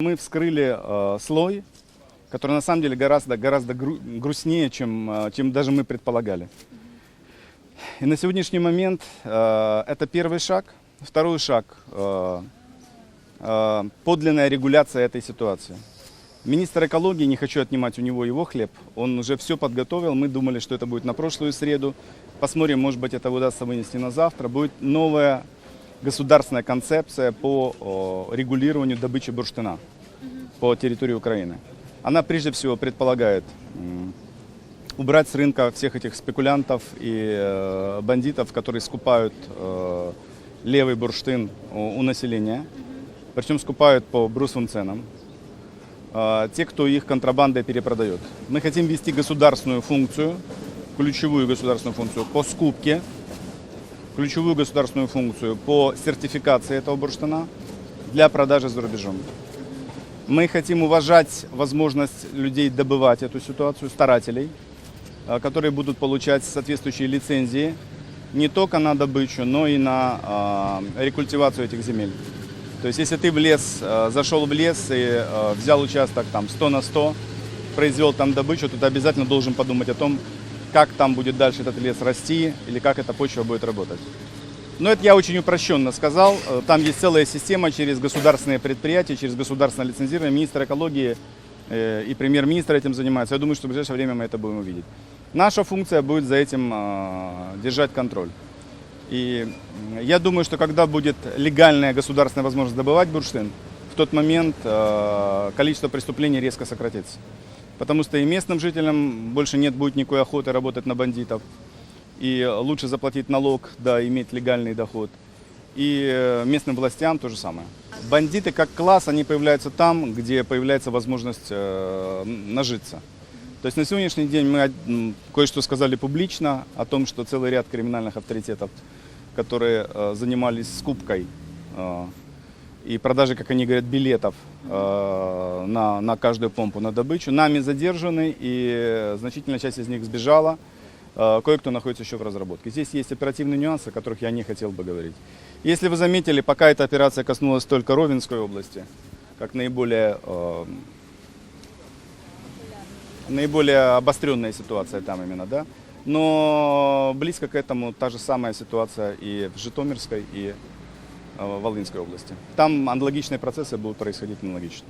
Мы вскрыли э, слой, который на самом деле гораздо, гораздо гру- грустнее, чем, э, чем даже мы предполагали. И на сегодняшний момент э, это первый шаг. Второй шаг э, э, подлинная регуляция этой ситуации. Министр экологии, не хочу отнимать у него его хлеб, он уже все подготовил. Мы думали, что это будет на прошлую среду. Посмотрим, может быть, это удастся вынести на завтра. Будет новая государственная концепция по регулированию добычи бурштина по территории Украины. Она прежде всего предполагает убрать с рынка всех этих спекулянтов и э, бандитов, которые скупают э, левый бурштин у, населения, причем скупают по брусовым ценам. Э, те, кто их контрабандой перепродает. Мы хотим ввести государственную функцию, ключевую государственную функцию по скупке, ключевую государственную функцию по сертификации этого бурштина для продажи за рубежом. Мы хотим уважать возможность людей добывать эту ситуацию, старателей, э, которые будут получать соответствующие лицензии не только на добычу, но и на э, рекультивацию этих земель. То есть если ты в лес, э, зашел в лес и взял участок там 100 на 100, произвел там добычу, то ты обязательно должен подумать о том, как там будет дальше этот лес расти или как эта почва будет работать. Но это я очень упрощенно сказал. Э, Там есть целая система через государственные предприятия, через государственное лицензирование. Министр экологии э, и премьер-министр этим занимаются. Я думаю, что в ближайшее время мы это будем увидеть. Наша функция будет за этим э, держать контроль. И я думаю, что когда будет легальная государственная возможность добывать бурштин, в тот момент количество преступлений резко сократится. Потому что и местным жителям больше нет будет никакой охоты работать на бандитов. И лучше заплатить налог, да, иметь легальный доход. И э, местным властям то же самое. Бандиты как класс, они появляются там, где появляется возможность э, нажиться. То есть на сегодняшний день мы кое-что сказали публично о том, что целый ряд криминальных авторитетов, которые э, занимались скупкой э, и продажей, как они говорят, билетов э, на, на каждую помпу на добычу, нами задержаны, и значительная часть из них сбежала. Э, Кое-кто находится еще в разработке. Здесь есть оперативные нюансы, о которых я не хотел бы говорить. Если вы заметили, пока эта операция коснулась только Ровенской области, как наиболее, э, наиболее обостренная ситуация там именно, да, но близко к этому та же самая ситуация и в Житомирской, и Волынской области. Там аналогичные процессы будут происходить аналогично.